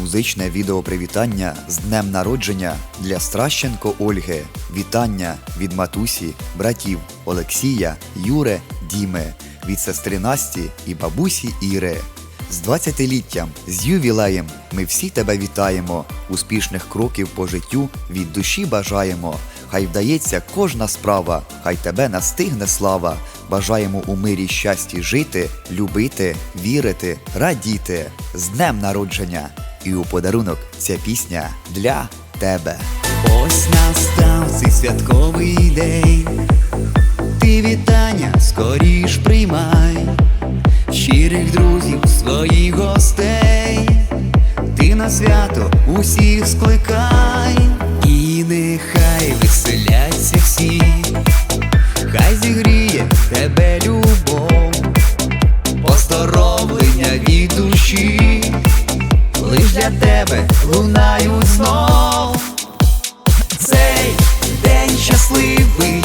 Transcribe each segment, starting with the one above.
Музичне відеопривітання з днем народження для Стращенко Ольги. Вітання від матусі, братів Олексія, Юре, Діми, від сестри Насті і бабусі Іри. З 20-літтям, з ювілеєм ми всі тебе вітаємо. Успішних кроків по життю від душі бажаємо. Хай вдається кожна справа, хай тебе настигне слава. Бажаємо у мирі щасті жити, любити, вірити, радіти. З днем народження! І у подарунок ця пісня для тебе. Ось настав цей святковий день. Ти вітання скоріш приймай, щирих друзів, своїх гостей, ти на свято усіх скликай, і нехай для тебе лунають знов. Цей день щасливий,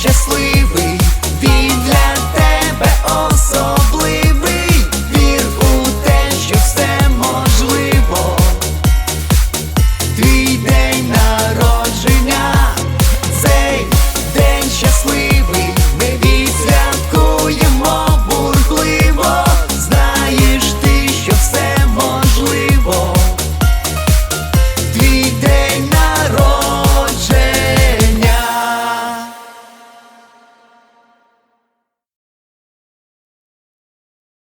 щасливі.